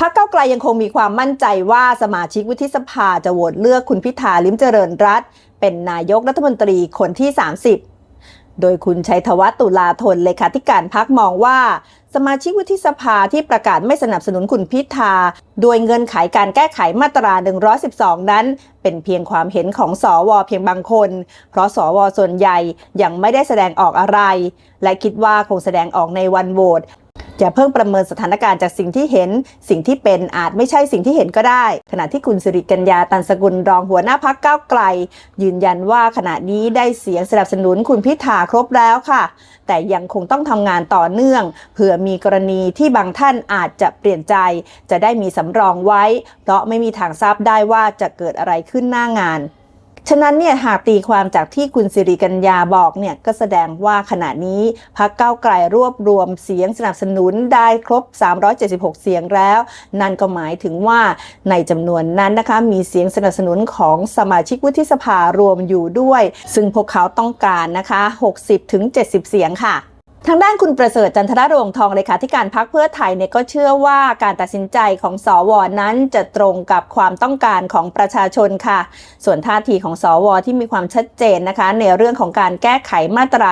พรรคเก้าไกลยังคงมีความมั่นใจว่าสมาชิกวุฒิสภาจะโหวตเลือกคุณพิธาลิมเจริญรัตเป็นนายกรัฐมนตรีคนที่ 30 โดยคุณชัยธวัฒน์ตุลาธนเลขาธิการพักมองว่า สมาชิกวุฒิสภาที่ประกาศไม่สนับสนุนคุณพิธา โดยเงินไขการแก้ไขมาตรา 112 นั้น เป็นเพียงความเห็นของสอวเพียงบางคน เพราะสอวส่วนใหญ่ยังไม่ได้แสดงออกอะไร และคิดว่าคงแสดงออกในวันโหวต อย่าเพิ่งประเมินสถานการณ์จากสิ่งที่เห็น สิ่งที่เป็นอาจไม่ใช่สิ่งที่เห็นก็ได้ ขณะที่คุณสิริกัญญาตันสกุลรองหัวหน้าพักก้าวไกล ยืนยันว่าขณะนี้ได้เสียงสนับสนุนคุณพิธาครบแล้วค่ะ แต่ยังคงต้องทำงานต่อเนื่องเผื่อมีกรณีที่บางท่านอาจจะเปลี่ยนใจ จะได้มีสำรองไว้ เพราะไม่มีทางทราบได้ว่าจะเกิดอะไรขึ้นหน้างาน ฉะนั้นเนี่ยหากตีความจากที่คุณสิริกัญญาบอกเนี่ยก็แสดงว่าขณะนี้พักเก้าไกลรวบรวมเสียงสนับสนุนได้ครบ 376 เสียงแล้ว นั่นก็หมายถึงว่าในจำนวนนั้นนะคะมีเสียงสนับสนุนของสมาชิกวุฒิสภารวมอยู่ด้วย ซึ่งพวกเขาต้องการนะคะ 60-70 เสียงค่ะ ทางด้านคุณประเสริฐจันทรรงทองเลขาธิการพักเพื่อไทยเนี่ยก็เชื่อว่าการตัดสินใจของสวนั้นจะตรงกับความต้องการของประชาชนค่ะ ส่วนท่าทีของสวที่มีความชัดเจนนะคะ ในเรื่องของการแก้ไขมาตรา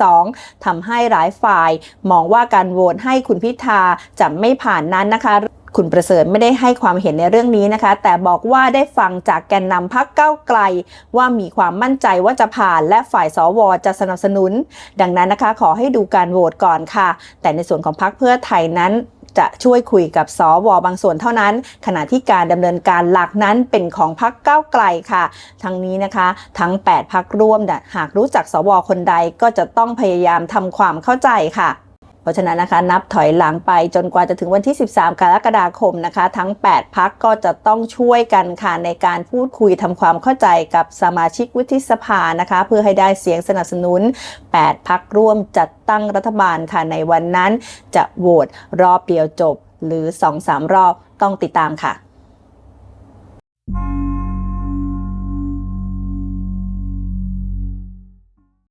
112ทำให้หลายฝ่าย มองว่าการโหวตให้คุณพิธาจะไม่ผ่านนั้นนะคะ คุณประเสริฐไม่ได้ให้ความเห็นในเรื่องนี้นะคะ แต่บอกว่าได้ฟังจากแกนนำพักเก้าไกล ว่ามีความมั่นใจว่าจะผ่าน และฝ่ายสวจะสนับสนุน ดังนั้นนะคะ ขอให้ดูการโหวตก่อนค่ะ แต่ในส่วนของพักเพื่อไทยนั้นจะช่วยคุยกับสวบางส่วนเท่านั้น ขณะที่การดำเนินการหลักนั้นเป็นของพักเก้าวไกลค่ะ ทั้งนี้นะคะ ทั้ง 8 พักร่วมหากรู้จักสวคนใดก็จะต้องพยายามทำความเข้าใจค่ะ เพราะฉะนั้นนะคะนับถอยหลังไปจนกว่าจะถึงวันที่ 13 กรกฎาคมนะคะ ทั้ง 8 พักก็จะต้องช่วยกันค่ะในการพูดคุยทำความเข้าใจกับสมาชิกวุฒิสภานะคะ เพื่อให้ได้เสียงสนับสนุน 8 พักร่วมจัดตั้งรัฐบาลค่ะในวันนั้น จะโหวตรอบเดียวจบหรือ 2-3 รอบต้องติดตามค่ะ